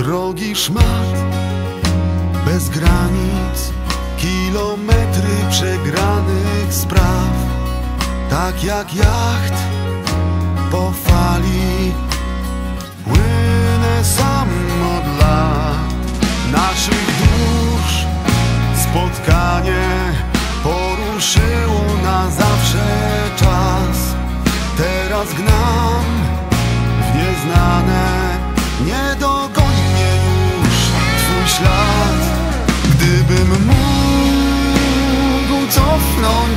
Drogi szmat bez granic Kilometry przegranych spraw. Tak jak jacht po fali Płynę sam od lat. Naszych dusz spotkanie Poruszyło na zawsze czas. Teraz gnam w nieznane Nie dogoni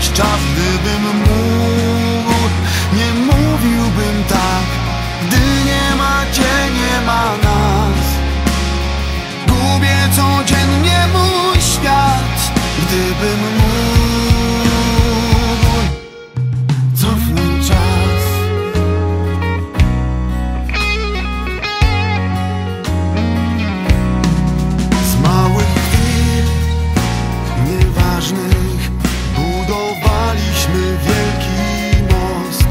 czas Gdybym mógł, nie mówiłbym tak Gdy nie ma cię, nie ma nas. Gubię codziennie mój świat Gdybym mógł. Cofnąć czas. Z małych chwil nieważnych Wielki most.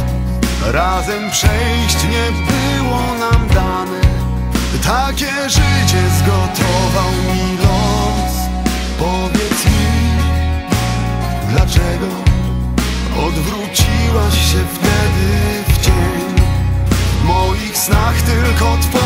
Razem przejść nie było nam dane. Takie życie zgotował mi los. Powiedz mi, dlaczego odwróciłaś się wtedy w cień W moich snach tylko twoje